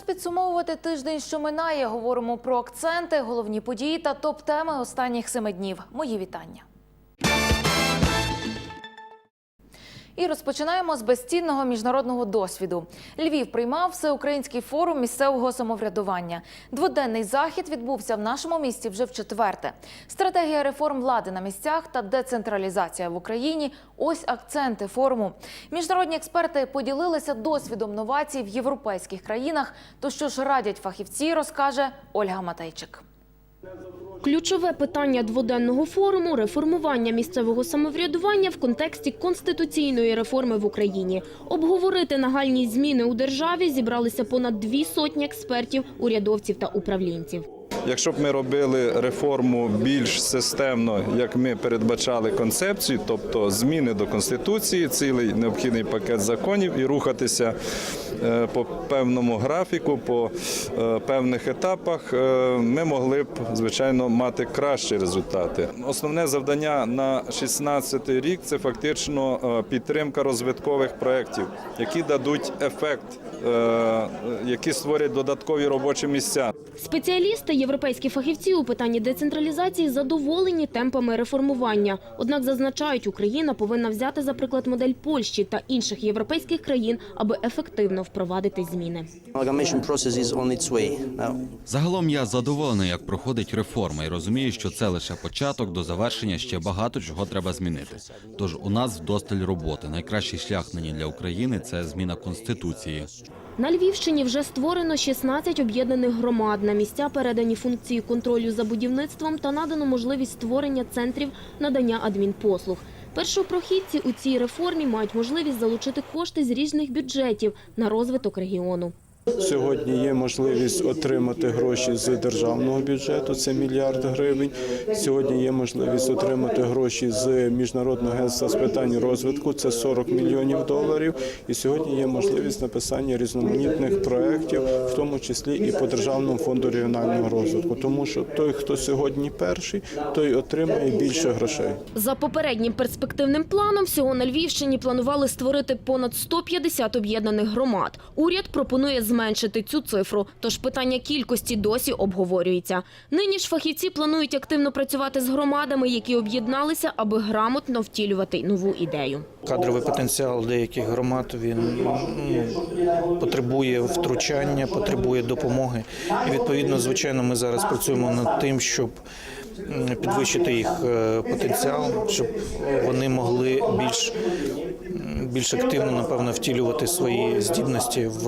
Час підсумовувати тиждень, що минає. Говоримо про акценти, головні події та топ-теми останніх семи днів. Мої вітання. І розпочинаємо з безцінного міжнародного досвіду. Львів приймав всеукраїнський форум місцевого самоврядування. Дводенний захід відбувся в нашому місті вже в четверте. Стратегія реформ влади на місцях та децентралізація в Україні ось акценти форуму. Міжнародні експерти поділилися досвідом новацій в європейських країнах. То що ж радять фахівці, розкаже Ольга Матейчик. Ключове питання дводенного форуму – реформування місцевого самоврядування в контексті конституційної реформи в Україні. Обговорити нагальні зміни у державі зібралися понад дві сотні експертів, урядовців та управлінців. Якщо б ми робили реформу більш системно, як ми передбачали концепцію, тобто зміни до конституції, цілий необхідний пакет законів і рухатися е, по певному графіку, по е, певних етапах, е, ми могли б звичайно мати кращі результати. Основне завдання на 16 рік це фактично підтримка розвиткових проєктів, які дадуть ефект, які створять додаткові робочі місця. Спеціалісти, європейські фахівці у питанні децентралізації задоволені темпами реформування. Однак зазначають, Україна повинна взяти за приклад модель Польщі та інших європейських країн, аби ефективно впровадити зміни. Загалом я задоволений, як проходить реформа, і розумію, що це лише початок до завершення ще багато чого треба змінити. Тож у нас вдосталь роботи. Найкращий шлях нині для України це зміна конституції. На Львівщині вже створено 16 об'єднаних громад. На місця передані функції контролю за будівництвом та надано можливість створення центрів надання адмінпослуг. Першопрохідці у цій реформі мають можливість залучити кошти з різних бюджетів на розвиток регіону. Сьогодні є можливість отримати гроші з державного бюджету, це мільярд гривень. Сьогодні є можливість отримати гроші з міжнародного агентства з питань розвитку, це 40 мільйонів доларів. І сьогодні є можливість написання різноманітних проєктів, в тому числі і по державному фонду регіонального розвитку. Тому що той, хто сьогодні перший, той отримає більше грошей. За попереднім перспективним планом всього на Львівщині планували створити понад 150 об'єднаних громад. Уряд пропонує зменшити цю цифру, тож питання кількості досі обговорюється. Нині ж фахівці планують активно працювати з громадами, які об'єдналися, аби грамотно втілювати нову ідею. Кадровий потенціал деяких громад він ну, потребує втручання, потребує допомоги. І відповідно, звичайно, ми зараз працюємо над тим, щоб підвищити їх е, потенціал, щоб вони могли більш, більш активно, напевно, втілювати свої здібності в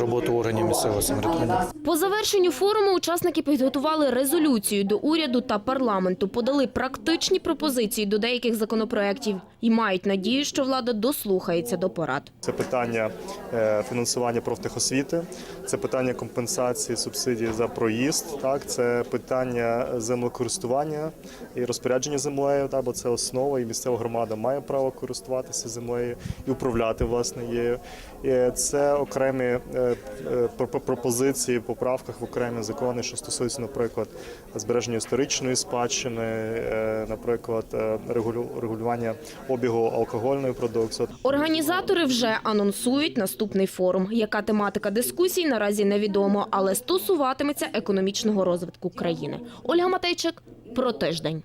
роботу органів місцевого самоврядування. По завершенню форуму учасники підготували резолюцію до уряду та парламенту, подали практичні пропозиції до деяких законопроєктів і мають надію, що влада дослухається до порад. Це питання е, фінансування профтехосвіти, це питання компенсації субсидій за проїзд. Так, це питання землекористування і розпорядження землею. та, бо це основа, і місцева громада має право користуватися землею і управляти власне її. Це окремі е, е, про- про- пропозиції в поправках в окремі закони, що стосуються, наприклад, збереження історичної спадщини, е, наприклад, регулювання обігу алкогольної продукції. Організатори вже анонсують наступний форум. Яка тематика дискусій наразі невідомо, але стосуватиметься економічного розвитку країни. Ольга Матейчик про тиждень.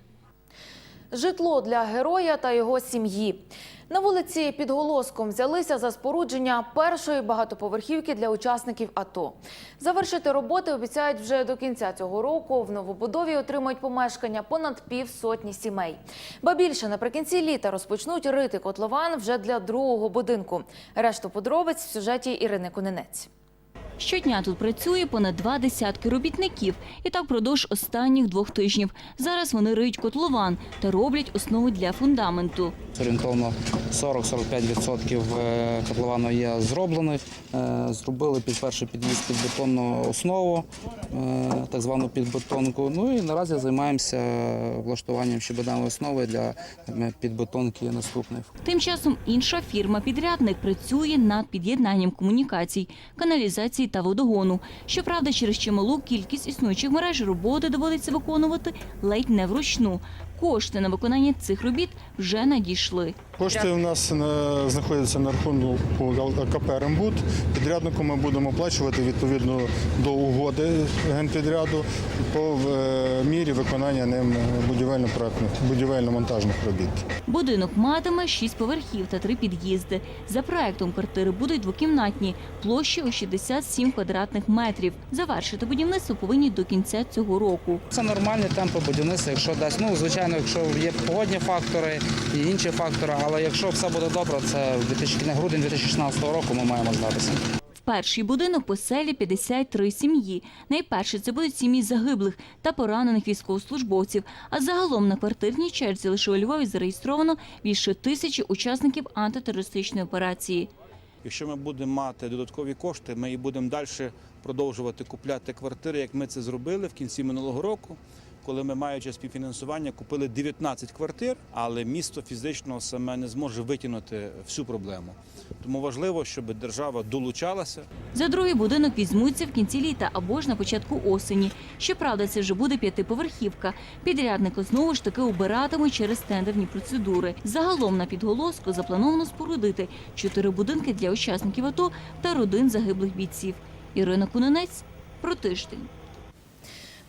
Житло для героя та його сім'ї. На вулиці під Голоском взялися за спорудження першої багатоповерхівки для учасників АТО. Завершити роботи обіцяють вже до кінця цього року. В новобудові отримають помешкання понад півсотні сімей. Ба більше наприкінці літа розпочнуть рити котлован вже для другого будинку. Решту подробиць в сюжеті Ірини Кунинець. Щодня тут працює понад два десятки робітників, і так впродовж останніх двох тижнів. Зараз вони риють котлован та роблять основу для фундаменту. Орієнтовно 40-45% е, котловану є зроблених. Е, Зробили під перший під'їзд під бетонну основу, е, так звану підбетонку. Ну і наразі займаємося влаштуванням щебетової основи для підбетонки наступних. Тим часом інша фірма-підрядник працює над під'єднанням комунікацій, каналізації та водогону. Щоправда, через чималу кількість існуючих мереж роботи доводиться виконувати ледь не вручну. Кошти на виконання цих робіт вже надійшли. Кошти у нас знаходяться на рахунку КП «Рембуд». Підряднику ми будемо оплачувати відповідно до угоди генпідряду по е, мірі виконання ним будівельно-монтажних робіт. Будинок матиме шість поверхів та три під'їзди. За проектом квартири будуть двокімнатні, площею 67 квадратних метрів. Завершити будівництво повинні до кінця цього року. Це нормальні темпи будівництва, якщо дасть. Ну, звичайно, якщо є погодні фактори і інші фактори, але якщо все буде добре, це в 2000 на грудень 2016 року ми маємо здатися. В перший будинок поселі 53 сім'ї. Найперше це будуть сім'ї загиблих та поранених військовослужбовців. А загалом на квартирній черзі лише у Львові зареєстровано більше тисячі учасників антитерористичної операції. Якщо ми будемо мати додаткові кошти, ми і будемо далі продовжувати купляти квартири, як ми це зробили в кінці минулого року, коли ми, маючи співфінансування, купили 19 квартир, але місто фізично саме не зможе витягнути всю проблему. Тому важливо, щоб держава долучалася. За другий будинок візьмуться в кінці літа або ж на початку осені. Щоправда, це вже буде п'ятиповерхівка. Підрядники знову ж таки обиратимуть через тендерні процедури. Загалом на підголоску заплановано спорудити чотири будинки для учасників АТО та родин загиблих бійців. Ірина Кунинець про тиждень.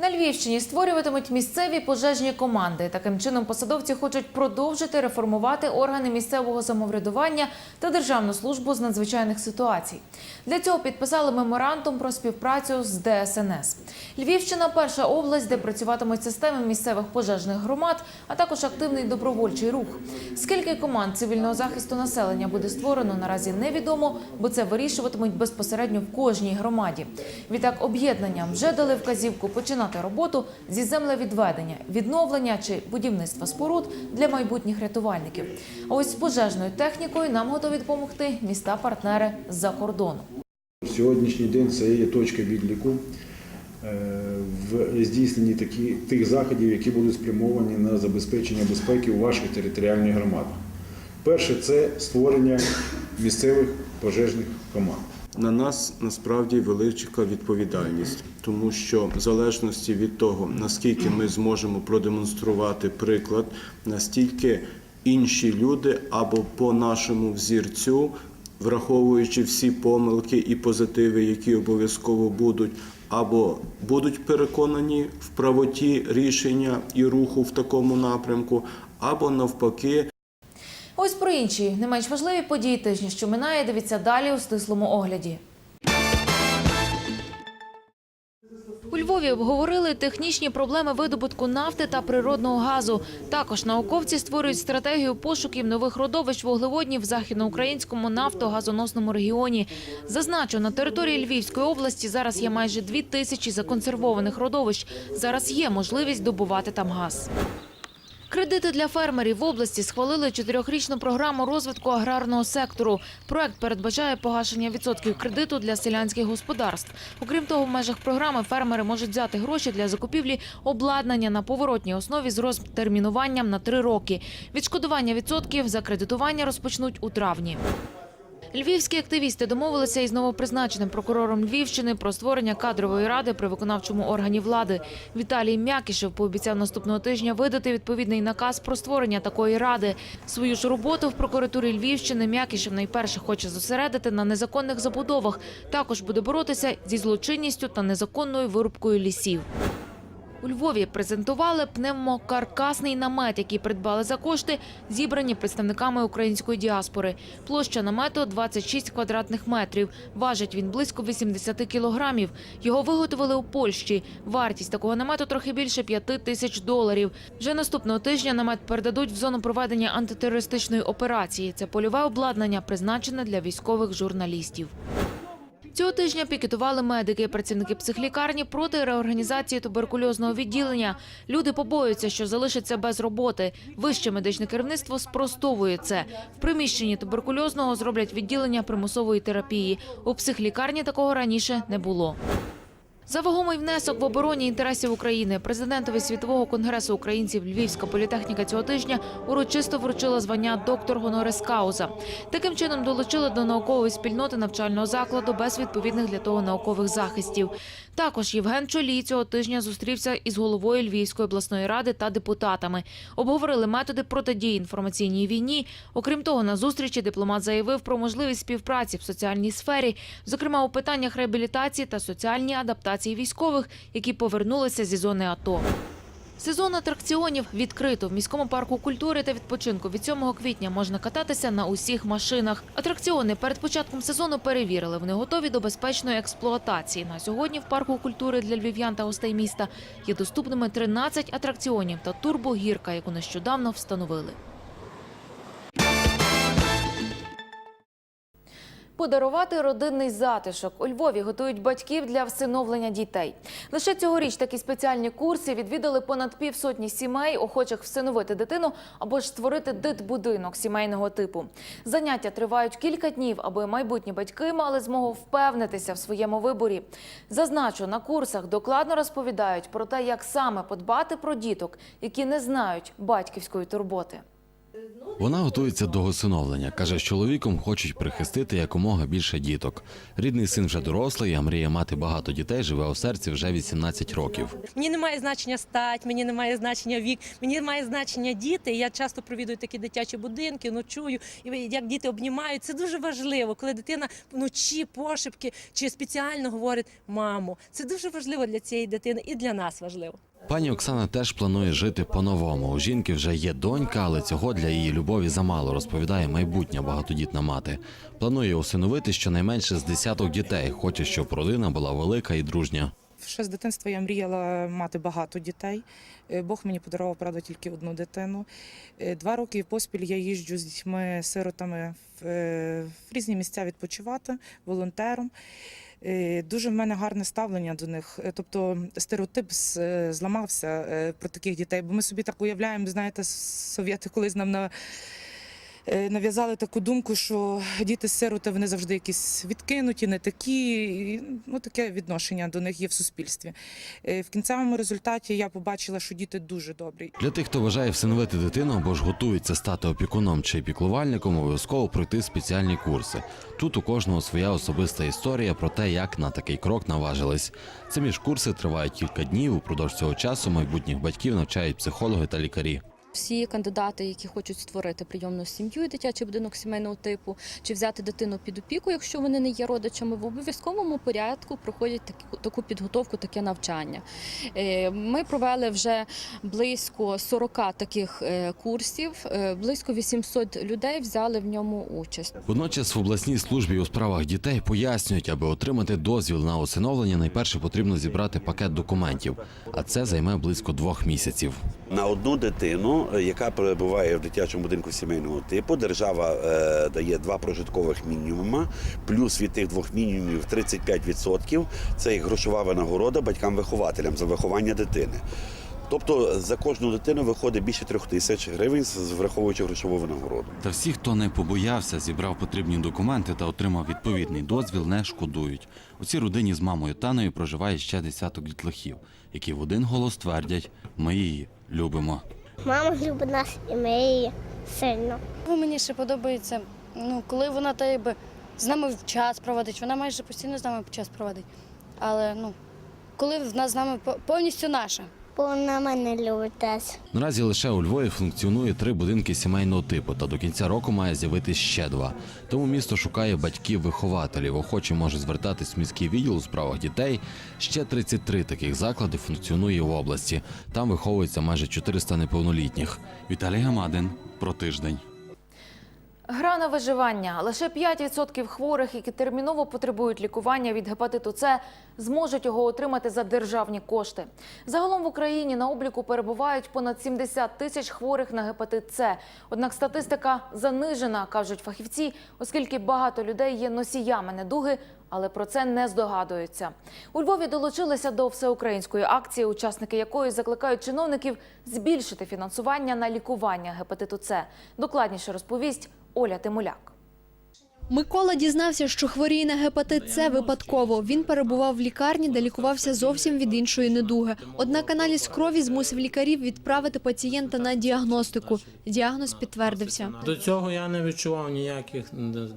На Львівщині створюватимуть місцеві пожежні команди. Таким чином посадовці хочуть продовжити реформувати органи місцевого самоврядування та державну службу з надзвичайних ситуацій. Для цього підписали меморандум про співпрацю з ДСНС. Львівщина перша область, де працюватимуть системи місцевих пожежних громад, а також активний добровольчий рух. Скільки команд цивільного захисту населення буде створено, наразі невідомо, бо це вирішуватимуть безпосередньо в кожній громаді. Відтак об'єднанням вже дали вказівку починати роботу зі землевідведення, відновлення чи будівництва споруд для майбутніх рятувальників. А ось з пожежною технікою нам готові допомогти міста-партнери з-за кордону. Сьогоднішній день це є точка відліку е, в здійсненні такі, тих заходів, які будуть спрямовані на забезпечення безпеки у ваших територіальних громадах. Перше це створення місцевих пожежних команд. На нас насправді велика відповідальність, тому що в залежності від того, наскільки ми зможемо продемонструвати приклад, настільки інші люди або по нашому взірцю, враховуючи всі помилки і позитиви, які обов'язково будуть, або будуть переконані в правоті рішення і руху в такому напрямку, або навпаки Ось про інші не менш важливі події тижня, що минає. Дивіться далі у стислому огляді. У Львові обговорили технічні проблеми видобутку нафти та природного газу. Також науковці створюють стратегію пошуків нових родовищ вуглеводнів в західноукраїнському нафтогазоносному регіоні. Зазначу, на території Львівської області зараз є майже дві тисячі законсервованих родовищ. Зараз є можливість добувати там газ. Кредити для фермерів в області схвалили чотирьохрічну програму розвитку аграрного сектору. Проект передбачає погашення відсотків кредиту для селянських господарств. Окрім того, в межах програми фермери можуть взяти гроші для закупівлі обладнання на поворотній основі з розтермінуванням на три роки. Відшкодування відсотків за кредитування розпочнуть у травні. Львівські активісти домовилися із новопризначеним прокурором Львівщини про створення кадрової ради при виконавчому органі влади. Віталій М'якішев пообіцяв наступного тижня видати відповідний наказ про створення такої ради. Свою ж роботу в прокуратурі Львівщини М'якішев найперше хоче зосередити на незаконних забудовах. Також буде боротися зі злочинністю та незаконною вирубкою лісів. У Львові презентували пневмокаркасний намет, який придбали за кошти, зібрані представниками української діаспори. Площа намету 26 квадратних метрів. Важить він близько 80 кілограмів. Його виготовили у Польщі. Вартість такого намету трохи більше 5 тисяч доларів. Вже наступного тижня намет передадуть в зону проведення антитерористичної операції. Це польове обладнання, призначене для військових журналістів. Цього тижня пікетували медики, працівники психлікарні проти реорганізації туберкульозного відділення. Люди побоюються, що залишаться без роботи. Вище медичне керівництво спростовує це. В приміщенні туберкульозного зроблять відділення примусової терапії. У психлікарні такого раніше не було. За вагомий внесок в обороні інтересів України президентові світового конгресу українців Львівська політехніка цього тижня урочисто вручила звання доктор Гонорес кауза. Таким чином долучили до наукової спільноти навчального закладу без відповідних для того наукових захистів. Також Євген Чолій цього тижня зустрівся із головою Львівської обласної ради та депутатами. Обговорили методи протидії інформаційній війні. Окрім того, на зустрічі дипломат заявив про можливість співпраці в соціальній сфері, зокрема у питаннях реабілітації та соціальній адаптації військових, які повернулися зі зони АТО. Сезон атракціонів відкрито в міському парку культури та відпочинку. Від 7 квітня можна кататися на усіх машинах. Атракціони перед початком сезону перевірили. Вони готові до безпечної експлуатації. На сьогодні в парку культури для львів'ян та гостей міста є доступними 13 атракціонів та турбогірка, яку нещодавно встановили. Подарувати родинний затишок у Львові готують батьків для всиновлення дітей. Лише цьогоріч такі спеціальні курси відвідали понад півсотні сімей, охочих всиновити дитину або ж створити дитбудинок сімейного типу. Заняття тривають кілька днів, аби майбутні батьки мали змогу впевнитися в своєму виборі. Зазначу, на курсах докладно розповідають про те, як саме подбати про діток, які не знають батьківської турботи. Вона готується до усиновлення. Каже, з чоловіком хочуть прихистити якомога більше діток. Рідний син вже дорослий, а мріє мати багато дітей, живе у серці вже 18 років. Мені немає значення стать, мені немає значення вік, мені немає значення діти. Я часто провідую такі дитячі будинки, ночую, і як діти обнімають. Це дуже важливо, коли дитина вночі пошепки чи спеціально говорить мамо. Це дуже важливо для цієї дитини і для нас важливо. Пані Оксана теж планує жити по-новому. У жінки вже є донька, але цього для її любові замало, розповідає майбутня багатодітна мати. Планує усиновити щонайменше з десяток дітей. Хоче, щоб родина була велика і дружня. Ще з дитинства я мріяла мати багато дітей. Е, Бог мені подарував, правда, тільки одну дитину. Е, Два роки поспіль я їжджу з дітьми-сиротами е, в різні місця відпочивати волонтером. Е, Дуже в мене гарне ставлення до них. Е, Тобто стереотип е, зламався про таких дітей, бо ми собі так уявляємо, знаєте, совєти колись нам на. Е, Нав'язали таку думку, що діти-сироти вони завжди якісь відкинуті, не такі. І, Ну таке відношення до них є в суспільстві. Е, В кінцевому результаті я побачила, що діти дуже добрі. Для тих, хто бажає всиновити дитину або ж готується стати опікуном чи піклувальником, обов'язково пройти спеціальні курси. Тут у кожного своя особиста історія про те, як на такий крок наважились. Самі ж курси тривають кілька днів. Упродовж цього часу майбутніх батьків навчають психологи та лікарі. Всі кандидати, які хочуть створити прийомну сім'ю і дитячий будинок сімейного типу, чи взяти дитину під опіку, якщо вони не є родичами, в обов'язковому порядку проходять таку, таку підготовку, таке навчання. Е, Ми провели вже близько 40 таких е, курсів, е, близько 800 людей взяли в ньому участь. Водночас в обласній службі у справах дітей пояснюють, аби отримати дозвіл на усиновлення, найперше потрібно зібрати пакет документів, а це займе близько двох місяців. На одну дитину, е, яка перебуває в дитячому будинку сімейного типу, держава е, дає два прожиткових мінімума, плюс від тих двох мінімумів 35% – це грошова винагорода батькам-вихователям за виховання дитини. Тобто за кожну дитину виходить більше трьох тисяч гривень, враховуючи грошову винагороду. Та всі, хто не побоявся, зібрав потрібні документи та отримав відповідний дозвіл, не шкодують. У цій родині з мамою Таною проживає ще десяток дітлахів, які в один голос твердять: ми її любимо. Мама любить нас і ми її сильно. Мені ще подобається, ну, коли вона та з нами час проводить, вона майже постійно з нами час проводить. Але ну, коли вона з нами повністю наша. Бо мене любить. Наразі лише у Львові функціонує три будинки сімейного типу, та до кінця року має з'явитись ще два. Тому місто шукає батьків-вихователів. Охочі може звертатись в міський відділ у справах дітей. Ще 33 таких заклади функціонує в області. Там виховується майже 400 неповнолітніх. Віталій Гамадин про тиждень. Гра на виживання. Лише 5% хворих, які терміново потребують лікування від гепатиту С, зможуть його отримати за державні кошти. Загалом в Україні на обліку перебувають понад 70 тисяч хворих на гепатит С. Однак статистика занижена, кажуть фахівці, оскільки багато людей є носіями недуги, але про це не здогадуються. У Львові долучилися до всеукраїнської акції, учасники якої закликають чиновників збільшити фінансування на лікування гепатиту С. Докладніше розповість Оля Тимуляк. Микола дізнався, що хворіє на гепатит С випадково. Він перебував в лікарні, де лікувався зовсім від іншої недуги. Однак аналіз крові змусив лікарів відправити пацієнта на діагностику. Діагноз підтвердився. До цього я не відчував ніяких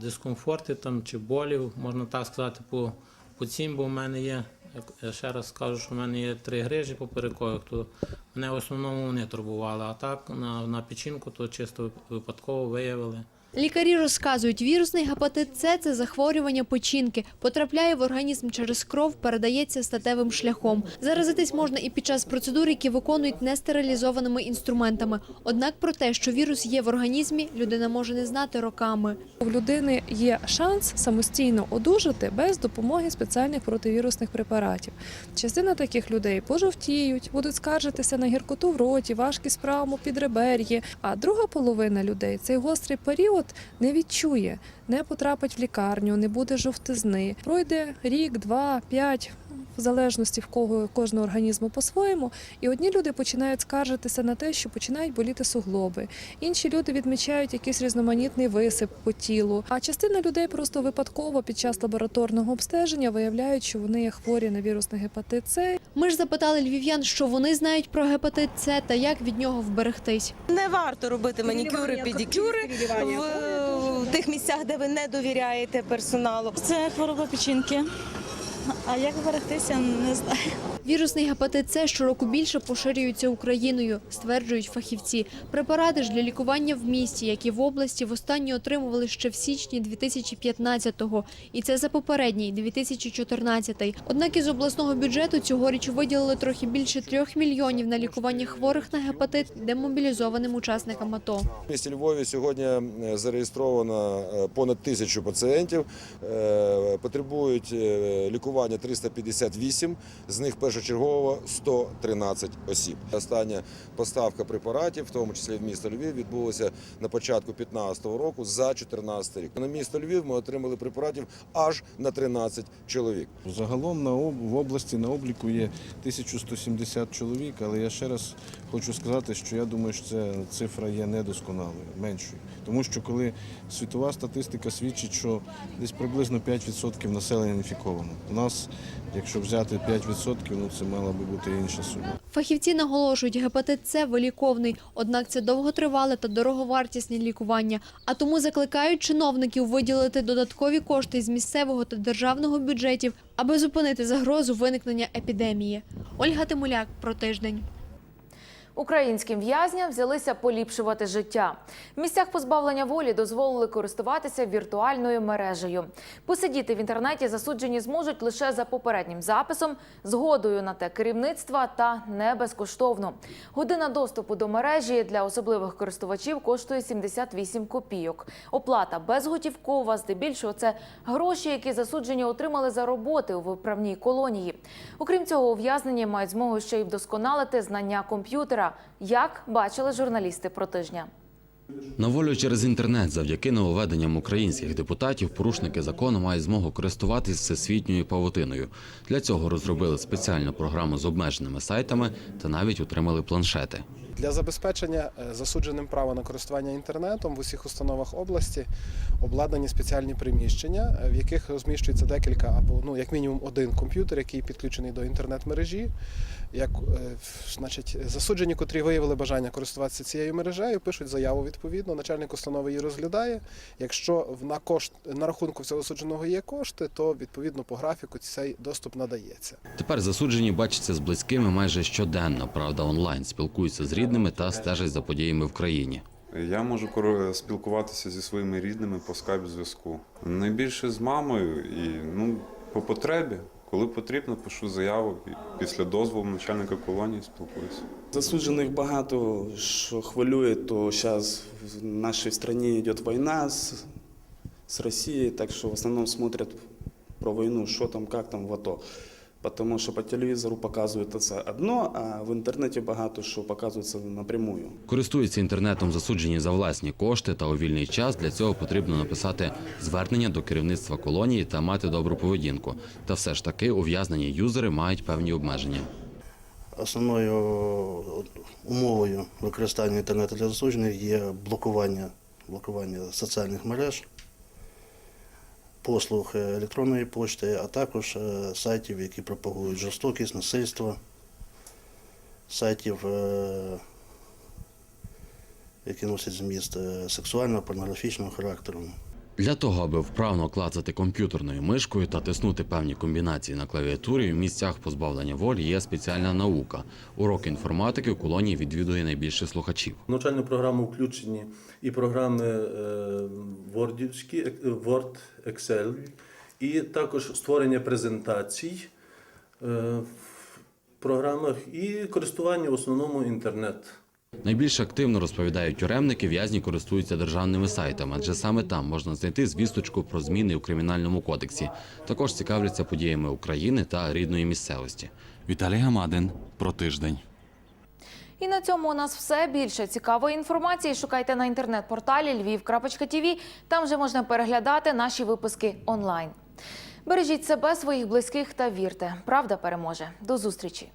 дискомфортів там чи болів, можна так сказати, по, по цім, бо в мене є Як- Я ще раз скажу, що в мене є три грижі поперекових, то мене в основному вони турбували. А так на, на печінку то чисто випадково виявили. Лікарі розказують, вірусний гепатит С – це захворювання печінки. Потрапляє в організм через кров, передається статевим шляхом. Заразитись можна і під час процедур, які виконують нестерилізованими інструментами. Однак про те, що вірус є в організмі, людина може не знати роками. У людини є шанс самостійно одужати без допомоги спеціальних противірусних препаратів. Частина таких людей пожовтіють, будуть скаржитися на гіркоту в роті, важкість в правому підребер'ї. А друга половина людей цей гострий період не відчує, не потрапить в лікарню, не буде жовтизни. Пройде рік, два, п'ять. В залежності в кого кожного організму по-своєму, і одні люди починають скаржитися на те, що починають боліти суглоби. Інші люди відмічають якийсь різноманітний висип по тілу. А частина людей просто випадково під час лабораторного обстеження виявляють, що вони є хворі на вірусний гепатит С. Ми ж запитали львів'ян, що вони знають про гепатит С та як від нього вберегтись. Не варто робити манікюри, педикюри в тих місцях, де ви не довіряєте персоналу. Це хвороба печінки. А як берегтися, не знаю. Вірусний гепатит С щороку більше поширюється Україною, стверджують фахівці. Препарати ж для лікування в місті, як і в області, востаннє отримували ще в січні 2015-го. І це за попередній 2014. Однак із обласного бюджету цьогоріч виділили трохи більше трьох мільйонів на лікування хворих на гепатит демобілізованим учасникам АТО. В місті Львові сьогодні е, зареєстровано е, понад тисячу пацієнтів. Е, Потребують е, лікування 358, з них першочергово 113 осіб. Остання поставка препаратів, в тому числі в місто Львів, відбулася на початку 2015 року за 2014 рік. На місто Львів ми отримали препаратів аж на 13 чоловік. Загалом на в області на обліку є 1170 чоловік, але я ще раз хочу сказати, що я думаю, що ця цифра є недосконалою, меншою. Тому що коли світова статистика свідчить, що десь приблизно 5% населення інфіковано. Нас, якщо взяти 5%, ну це мала би бути інша сума. Фахівці наголошують, гепатит С виліковний, однак це довготривале та дороговартісне лікування. А тому закликають чиновників виділити додаткові кошти з місцевого та державного бюджетів, аби зупинити загрозу виникнення епідемії. Ольга Тимуляк про тиждень. Українським в'язням взялися поліпшувати життя. В місцях позбавлення волі дозволили користуватися віртуальною мережею. Посидіти в інтернеті засуджені зможуть лише за попереднім записом, згодою на те керівництва та не безкоштовно. Година доступу до мережі для особливих користувачів коштує 78 копійок. Оплата безготівкова, здебільшого це гроші, які засуджені отримали за роботи у виправній колонії. Окрім цього, ув'язнені мають змогу ще й вдосконалити знання комп'ютера, як бачили журналісти про тижня. На волю через інтернет завдяки нововведенням українських депутатів порушники закону мають змогу користуватись всесвітньою павутиною. Для цього розробили спеціальну програму з обмеженими сайтами та навіть отримали планшети. Для забезпечення е, засудженим права на користування інтернетом в усіх установах області обладнані спеціальні приміщення, е, в яких розміщується декілька або ну як мінімум один комп'ютер, який підключений до інтернет-мережі. Як е, значить, засуджені, котрі виявили бажання користуватися цією мережею, пишуть заяву відповідно. Начальник установи її розглядає. Якщо на кошт на рахунку цього засудженого є кошти, то відповідно по графіку цей доступ надається. Тепер засуджені бачаться з близькими майже щоденно, правда, онлайн спілкуються з рідними та стежать за подіями в країні. Я можу спілкуватися зі своїми рідними по скайп зв'язку. Найбільше з мамою і ну по потребі. Коли потрібно, пишу заяву і після дозволу начальника колонії спілкуюся. Засуджених багато що хвилює, то зараз в нашій країні йде війна з, з Росією, так що в основному смотрять про війну, що там, як там в АТО. Тому що по телевізору показують це одно, а в інтернеті багато що показується напрямую. Користуються інтернетом засуджені за власні кошти та у вільний час. Для цього потрібно написати звернення до керівництва колонії та мати добру поведінку. Та все ж таки ув'язнені юзери мають певні обмеження. Основною умовою використання інтернету для засуджених є блокування, блокування соціальних мереж, послуг електронної пошти, а також е, сайтів, які пропагують жорстокість, насильство, сайтів, е, які носять зміст е, сексуального, порнографічного характеру. Для того, аби вправно клацати комп'ютерною мишкою та тиснути певні комбінації на клавіатурі, в місцях позбавлення волі є спеціальна наука. Урок інформатики у колонії відвідує найбільше слухачів. В навчальну програму включені і програми е, е, Word, Excel, і також створення презентацій е, в програмах і користування в основному інтернет. Найбільш активно розповідають тюремники, в'язні користуються державними сайтами, адже саме там можна знайти звісточку про зміни у кримінальному кодексі. Також цікавляться подіями України та рідної місцевості. Віталій Гамадин про тиждень. І на цьому у нас все більше цікавої інформації. Шукайте на інтернет-порталі lviv.tv. Там вже можна переглядати наші випуски онлайн. Бережіть себе, своїх близьких та вірте. Правда переможе. До зустрічі.